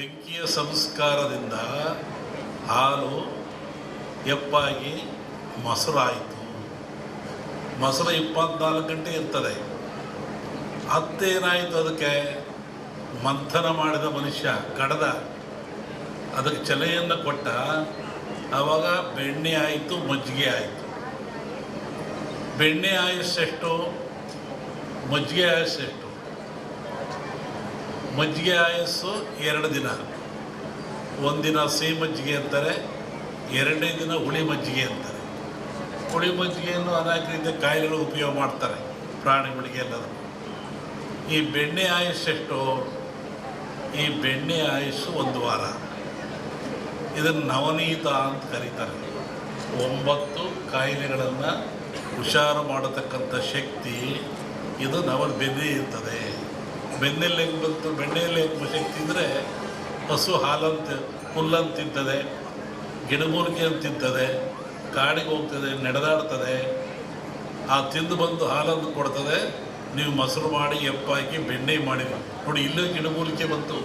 ಬೆಂಕಿಯ ಸಂಸ್ಕಾರದಿಂದ ಹಾಲು ಎಪ್ಪಾಗಿ ಮೊಸರಾಯಿತು. ಮೊಸರು ಇಪ್ಪತ್ನಾಲ್ಕು ಗಂಟೆ ಇರ್ತದೆ. ಅತ್ತೇನಾಯಿತು ಅದಕ್ಕೆ? ಮಂಥನ ಮಾಡಿದ ಮನುಷ್ಯ ಕಡದ. ಅದಕ್ಕೆ ಚಲೆಯನ್ನು ಕೊಟ್ಟ. ಆವಾಗ ಬೆಣ್ಣೆ ಆಯಿತು, ಮಜ್ಜಿಗೆ ಆಯಿತು. ಬೆಣ್ಣೆ ಆಯಸ್ಸೆಷ್ಟು? ಮಜ್ಜಿಗೆ ಆಯುಸ್ಸೆಷ್ಟು? ಮಜ್ಜಿಗೆ ಆಯಸ್ಸು ಎರಡು ದಿನ. ಒಂದಿನ ಸಿಹಿ ಮಜ್ಜಿಗೆ ಅಂತಾರೆ, ಎರಡನೇ ದಿನ ಹುಳಿ ಮಜ್ಜಿಗೆ ಅಂತಾರೆ. ಹುಳಿ ಮಜ್ಜಿಗೆಯನ್ನು ಅನೇಕ ರೀತಿಯ ಕಾಯಿಲೆಗಳು ಉಪಯೋಗ ಮಾಡ್ತಾರೆ ಪ್ರಾಣಿಗಳಿಗೆ ಎಲ್ಲದಕ್ಕೂ ಈ ಬೆಣ್ಣೆ ಆಯುಸ್ಸೆಷ್ಟು ಈ ಬೆಣ್ಣೆ ಆಯಸ್ಸು ಒಂದು ವಾರ. ಇದನ್ನು ನವನೀತ ಅಂತ ಕರೀತಾರೆ. ಒಂಬತ್ತು ಕಾಯಿಲೆಗಳನ್ನು ಹುಷಾರು ಮಾಡತಕ್ಕಂಥ ಶಕ್ತಿ, ಇದು ನವ ಬೆನ್ನೆ ಇರ್ತದೆ. ಬೆನ್ನೆಲ್ಲಿ ಹೆಂಗೆ ಬಂತು ಬೆಣ್ಣೆಯಲ್ಲಿ ಹೆಂಗೆ ತಿಂದರೆ ಹಸು ಹಾಲಂತ, ಹುಲ್ಲಂತ ತಿಂತದೆ, ಗಿಡಮೂಲಿಕೆ ಅಂತ ತಿಂತದೆ, ಕಾಡಿಗೆ ಹೋಗ್ತದೆ, ನಡೆದಾಡ್ತದೆ, ಆ ತಿಂದು ಬಂದು ಹಾಲನ್ನು ಕೊಡ್ತದೆ, ನೀವು ಮೊಸರು ಮಾಡಿ, ಎಪ್ಪಾಕಿ, ಬೆಣ್ಣೆ ಮಾಡಿ. ನೋಡಿ, ಇಲ್ಲೂ ಗಿಡಮೂಲಿಕೆ ಬಂತು.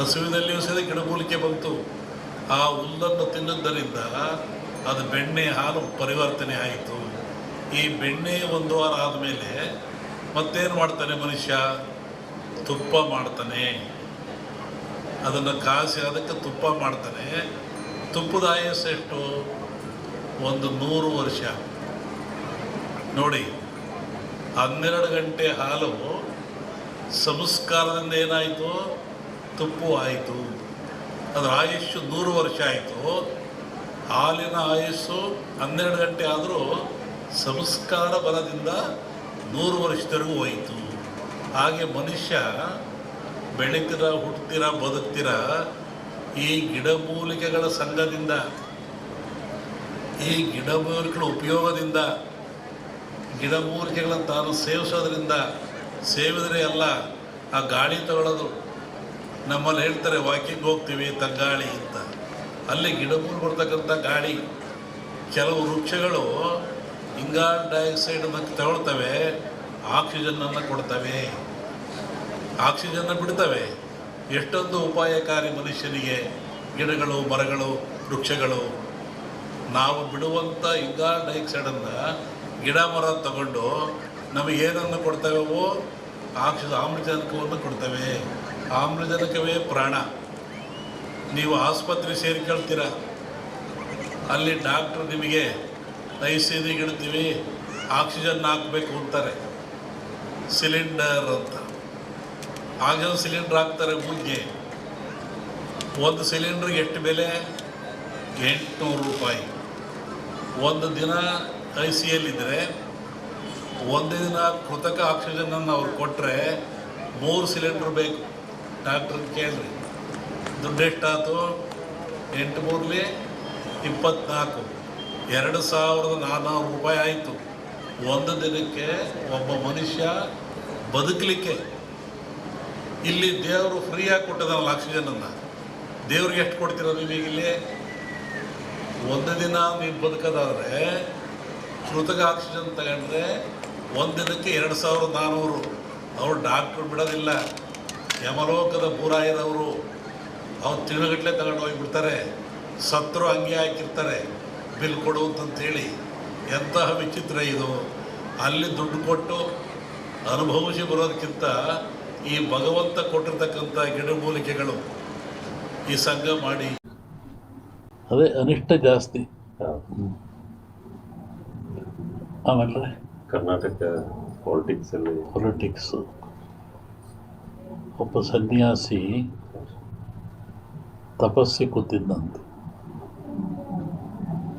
ಹಸುವಿನಲ್ಲಿಯೂ ಸಹ ಗಿಡಮೂಲಿಕೆ ಬಂತು. ಆ ಹುಲ್ಲನ್ನು ತಿನ್ನುದರಿಂದ ಅದು ಬೆಣ್ಣೆ ಹಾಲು ಪರಿವರ್ತನೆ ಆಯಿತು. ಈ ಬೆಣ್ಣೆ ಒಂದು ವಾರ ಆದಮೇಲೆ ಮತ್ತೇನು ಮಾಡ್ತಾನೆ ಮನುಷ್ಯ? ತುಪ್ಪ ಮಾಡ್ತಾನೆ. ಅದನ್ನು ಕಾಸಿ ಅದಕ್ಕೆ ತುಪ್ಪ ಮಾಡ್ತಾನೆ. ತುಪ್ಪದ ಆಯಸ್ಸು ಎಷ್ಟು? ಒಂದು ನೂರು ವರ್ಷ. ನೋಡಿ, ಹನ್ನೆರಡು ಗಂಟೆ ಹಾಲು ಸಂಸ್ಕಾರದಿಂದ ಏನಾಯಿತು? ತುಪ್ಪು ಆಯಿತು. ಅದರ ಆಯುಷ್ಯು ನೂರು ವರ್ಷ ಆಯಿತು. ಹಾಲಿನ ಆಯುಸ್ಸು ಹನ್ನೆರಡು ಗಂಟೆ ಆದರೂ ಸಂಸ್ಕಾರ ಬಲದಿಂದ ನೂರು ವರ್ಷದವರೆಗೂ ಹೋಯಿತು. ಹಾಗೆ ಮನುಷ್ಯ ಬೆಳೀತೀರ ಹುಟ್ಟುತ್ತೀರ ಬದುಕ್ತೀರ, ಈ ಗಿಡಮೂಲಿಕೆಗಳ ಸಂಘದಿಂದ, ಈ ಗಿಡಮೂಲಿಕೆಗಳ ಉಪಯೋಗದಿಂದ ಗಿಡಮೂಲಿಕೆಗಳನ್ನು ತಾನು ಸೇವಿಸೋದ್ರಿಂದ ಸೇವಿದರೆ ಎಲ್ಲ ಆ ಗಾಳಿ ತಗೊಳ್ಳೋದು ನಮ್ಮಲ್ಲಿ ಹೇಳ್ತಾರೆ, ವಾಕಿಂಗ್ ಹೋಗ್ತೀವಿ ತಗ್ಗಾಳಿ ಅಂತ. ಅಲ್ಲಿ ಗಿಡಮೂಲು ಕೊಡ್ತಕ್ಕಂಥ ಗಾಳಿ, ಕೆಲವು ವೃಕ್ಷಗಳು ಇಂಗಾಲ್ ಡೈಆಕ್ಸೈಡನ್ನು ತಗೊಳ್ತವೆ ಆಕ್ಸಿಜನ್ನನ್ನು ಕೊಡ್ತವೆ. ಆಕ್ಸಿಜನ್ನ ಬಿಡ್ತವೆ. ಎಷ್ಟೊಂದು ಉಪಾಯಕಾರಿ ಮನುಷ್ಯನಿಗೆ ಗಿಡಗಳು, ಮರಗಳು, ವೃಕ್ಷಗಳು. ನಾವು ಬಿಡುವಂಥ ಇಂಗಾಲ್ ಡೈಆಕ್ಸೈಡನ್ನು ಗಿಡ ಮರ ತಗೊಂಡು ನಮಗೇನನ್ನು ಕೊಡ್ತವೆವೋ ಆಕ್ಸಿ ಆಮ್ಲಜನಕವನ್ನು ಕೊಡ್ತವೆ. ಆಮ್ಲಜನಕವೇ ಪ್ರಾಣ. ನೀವು ಆಸ್ಪತ್ರೆ ಸೇರಿಕೊಳ್ತೀರ ಅಲ್ಲಿ ಡಾಕ್ಟ್ರು ನಿಮಗೆ ಯುಗೆ ಇಡ್ತೀವಿ ಆಕ್ಸಿಜನ್ ಹಾಕಬೇಕು ಅಂತಾರೆ. ಸಿಲಿಂಡರ್ ಅಂತ. ಆಕ್ಸಿಜನ್ ಸಿಲಿಂಡರ್ ಹಾಕ್ತಾರೆ ಮುಂಚೆ ಒಂದು ಸಿಲಿಂಡ್ರಿಗೆ ಎಷ್ಟು ಬೆಲೆ? ಎಂಟುನೂರು ರೂಪಾಯಿ. ಒಂದು ದಿನ ಐ ಸಿ ಎಲ್ಲಿದ್ದರೆ ಒಂದು ದಿನ ಕೃತಕ ಆಕ್ಸಿಜನನ್ನು ಅವ್ರು ಕೊಟ್ಟರೆ ಮೂರು ಸಿಲಿಂಡ್ರ್ ಬೇಕು. ಡಾಕ್ಟ್ರ್ ಕೇಳಿರಿ ದುಡ್ಡು ಎಷ್ಟಾಯ್ತು? ಎಂಟು ಮೂರಲಿ, ಇಪ್ಪತ್ನಾಲ್ಕು. ಎರಡು ಸಾವಿರದ ನಾನ್ನೂರು ರೂಪಾಯಿ ಆಯಿತು. ಒಂದು ದಿನಕ್ಕೆ ಒಬ್ಬ ಮನುಷ್ಯ ಬದುಕಲಿಕ್ಕೆ. ಇಲ್ಲಿ ದೇವರು ಫ್ರೀಯಾಗಿ ಕೊಟ್ಟದಲ್ಲ ಆಕ್ಸಿಜನನ್ನು. ದೇವ್ರಿಗೆ ಎಷ್ಟು ಕೊಡ್ತೀರ ನೀವೀಗ ಇಲ್ಲಿ? ಒಂದು ದಿನ ನೀವು ಬದುಕೋದಾದರೆ ಕೃತಕ ಆಕ್ಸಿಜನ್ ತಗೊಂಡ್ರೆ ಒಂದು ದಿನಕ್ಕೆ ಎರಡು ಸಾವಿರದ ನಾನ್ನೂರು ಅವ್ರು ಡಾಕ್ಟ್ರು ಬಿಡೋದಿಲ್ಲ. ಯಮಲೋಕದ ಪೂರಾಯದವರು ಅವ್ರು ತಿಂಗಳಗಟ್ಟಲೆ ತಗೊಂಡು ಹೋಗಿಬಿಡ್ತಾರೆ. ಸತ್ರು ಹಂಗೆ ಹಾಕಿರ್ತಾರೆ. ಬಿಲ್ ಕೊಡು ಅಂತಂತೇಳಿ ಎಂತಹ ವಿಚಿತ್ರ ಇದು. ಅಲ್ಲಿ ದುಡ್ಡು ಕೊಟ್ಟು ಅನುಭವಿಸಿ ಬರೋದಕ್ಕಿಂತ ಈ ಭಗವಂತ ಕೊಟ್ಟಿರ್ತಕ್ಕಂಥ ಗಿಡಮೂಲಿಕೆಗಳು ಈ ಸಂಘ ಮಾಡಿ. ಅದೇ ಅನಿಷ್ಟ ಜಾಸ್ತಿ. ಆಮೇಲೆ? ಕರ್ನಾಟಕ ಪಾಲಿಟಿಕ್ಸ್ ಅಲ್ಲಿ ಪೊಲಿಟಿಕ್ಸು ಒಬ್ಬ ಸನ್ಯಾಸಿ ತಪಸ್ಸಿ ಕೂತಿದ್ದಂತೆ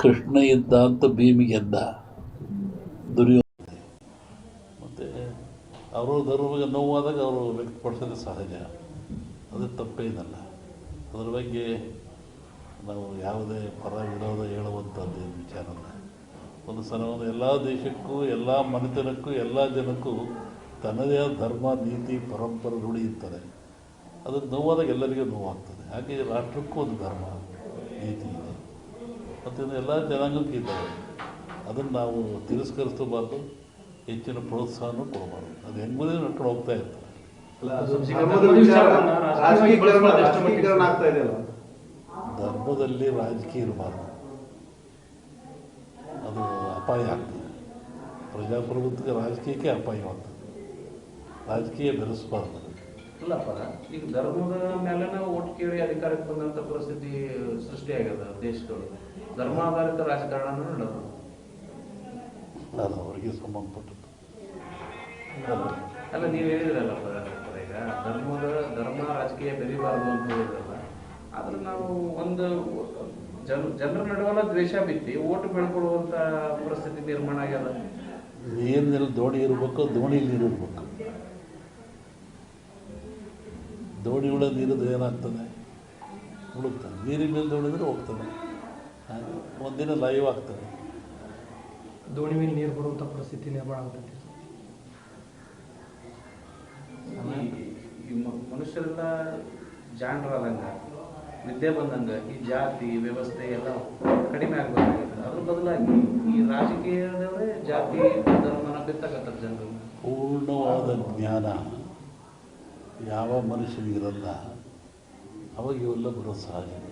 ಕೃಷ್ಣ ಇದ್ದ ಅಂತ ಭೀಮಿಗೆ ಎದ್ದ ದುರ್ಯೋಧನ. ಮತ್ತು ಅವರು ಧರ್ಮಗೆ ನೋವಾದಾಗ ಅವರು ವ್ಯಕ್ತಪಡಿಸೋದು ಸಹಜ. ಅದು ತಪ್ಪೇನಲ್ಲ ಅದ್ರ ಬಗ್ಗೆ ನಾವು ಯಾವುದೇ ಪರ ವಿರೋಧ ಹೇಳುವಂಥದ್ದು ವಿಚಾರ ಒಂದು ಸಲ ಒಂದು ಎಲ್ಲ ದೇಶಕ್ಕೂ, ಎಲ್ಲ ಮನೆತನಕ್ಕೂ, ಎಲ್ಲ ಜನಕ್ಕೂ ತನ್ನದೇ ಆದ ಧರ್ಮ, ನೀತಿ, ಪರಂಪರೆ ರೂಢಿ ಅದು ನೋವಾದಾಗ ಎಲ್ಲರಿಗೂ ನೋವಾಗ್ತದೆ. ಹಾಗೆ ರಾಷ್ಟ್ರಕ್ಕೂ ಒಂದು ಧರ್ಮ, ನೀತಿ ಇದೆ. ಮತ್ತು ಇನ್ನು ಎಲ್ಲ ಜನಾಂಗಕ್ಕೂ ಇದ್ದಾವೆ ಅದನ್ನು ನಾವು ತಿರಸ್ಕರಿಸಬಾರ್ದು ಹೆಚ್ಚಿನ ಪ್ರೋತ್ಸಾಹನೂ ಕೊಡಬಾರ್ದು. ಅದು ಹೆಂಗುದೇ ನಡ್ಕೊಂಡು ಹೋಗ್ತಾ ಇದೆಯಲ್ಲ ಧರ್ಮದಲ್ಲಿ ರಾಜಕೀಯ ಇರಬಾರ್ದು. ಅದು ಅಪಾಯ ಆಗ್ತದೆ. ಪ್ರಜಾಪ್ರಭುತ್ವಕ್ಕೆ ರಾಜಕೀಯಕ್ಕೆ ಅಪಾಯವಾಗ್ತದೆ ರಾಜಕೀಯ ಬೆರೆಸಬಾರ್ದು. ಇಲ್ಲಪ್ಪ ಈಗ ಧರ್ಮದ ಮೇಲೆ ಓಟ್ ಕೇಳಿ ಅಧಿಕಾರಕ್ಕೆ ಬಂದಂತ ಪರಿಸ್ಥಿತಿ ಸೃಷ್ಟಿಯಾಗ್ಯದ ದೇಶಗಳು ಧರ್ಮಾಧಾರಿತ ರಾಜಕಾರಣ ನಡೆದು. ಅದು ಅವರಿಗೆ ಸಂಬಂಧಪಟ್ಟದ್ದು. ಅಲ್ಲ ನೀವು ಹೇಳಿದ್ರಲ್ಲ ಈಗ ಧರ್ಮದ ಧರ್ಮ ರಾಜಕೀಯ ಬೆರಿಬಾರದು ಅಂತ ಹೇಳಿದ್ರಲ್ಲ ಆದ್ರೆ ನಾವು ಒಂದು ಜನ ಜನರ ನಡುವೆಲ್ಲ ದ್ವೇಷ ಬಿತ್ತಿ ಓಟ್ ಬೆಳ್ಕೊಳ್ಳುವಂತ ಪರಿಸ್ಥಿತಿ ನಿರ್ಮಾಣ ಆಗ್ಯದ. ನೀರಿನಲ್ಲಿ ದೋಣಿ ಇರಬೇಕು ದೋಣಿಯಲ್ಲಿ ನೀರು ಇರಬೇಕು ದೋಣಿ ಒಳಗೆ ನೀರಿದ್ರೆ ಏನಾಗ್ತದೆ? ಮುಳುಗ್ತಾನೆ ನೀರಿನಲ್ಲಿ ಮೇಲೆ ದೋಣಿದ್ರೆ ಹೋಗ್ತಾನೆ ಹಾಗೆ ಒಂದಿನ ಲೈವ್ ಆಗ್ತದೆ. ದೋಣಿ ಮೇಲೆ ನೀರು ಬರುವಂಥ ಪರಿಸ್ಥಿತಿ ನಿರ್ಮಾಣ ಆಗ್ತೈತಿ ಈ- ಮನುಷ್ಯರೆಲ್ಲ ಜಾಣರಾದಂಗ ವಿದ್ಯೆ ಬಂದಂಗ ಈ ಜಾತಿ ವ್ಯವಸ್ಥೆ ಎಲ್ಲ ಕಡಿಮೆ ಆಗ್ಬೇಕಾಗುತ್ತೆ. ಅದ್ರ ಬದಲಾಗಿ ಈ ರಾಜಕೀಯದವರೇ ಜಾತಿ ಧರ್ಮನ ಬಿತ್ತಕತ್ತಾರ ಜನರು. ಪೂರ್ಣವಾದ ಜ್ಞಾನ ಯಾವ ಮನುಷ್ಯನಿಗಿರಲ್ಲ ಅವಾಗ ಇವೆಲ್ಲ ಬರೋ ಸಹಜ.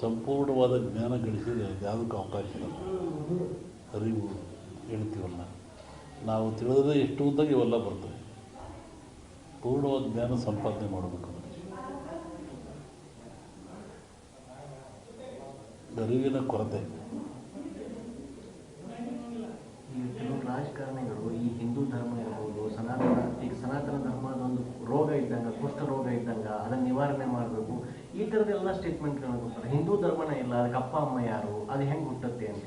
ಸಂಪೂರ್ಣವಾದ ಜ್ಞಾನ ಗಳಿಸಿದರೆ ಯಾವುದಕ್ಕೂ ಅವಕಾಶ ಇಲ್ಲ. ಅರಿವು ಹೇಳ್ತೀವಲ್ಲ ನಾವು ತಿಳಿದ್ರೆ ಎಷ್ಟು ಉದ್ದಾಗ ಇವೆಲ್ಲ ಬರ್ತವೆ. ಪೂರ್ಣವಾದ ಜ್ಞಾನ ಸಂಪಾದನೆ ಮಾಡಬೇಕು ಅರಿವಿನ ಕೊರತೆ ಈ ಕೆಲವು ರಾಜಕಾರಣಿಗಳು ಈ ಹಿಂದೂ ಧರ್ಮ ಇರ್ಬೋದು ಸನಾತನ ಈಗ ಸನಾತನ ಧರ್ಮದ ಒಂದು ರೋಗ ಇದ್ದಂಗೆ ಕುಷ್ಠ ರೋಗ ಇದ್ದಂಗೆ ಅದನ್ನ ನಿವಾರಣೆ ಮಾಡಬೇಕು ಈ ಥರದ್ದೆಲ್ಲ ಸ್ಟೇಟ್ಮೆಂಟ್ಗಳನ್ನ ಕೊಡ್ತಾರೆ ಹಿಂದೂ ಧರ್ಮನೇ ಇಲ್ಲ ಅದಕ್ಕೆ ಅಪ್ಪ ಅಮ್ಮ ಯಾರು? ಅದು ಹೆಂಗೆ ಹುಟ್ಟುತ್ತೆ ಅಂತ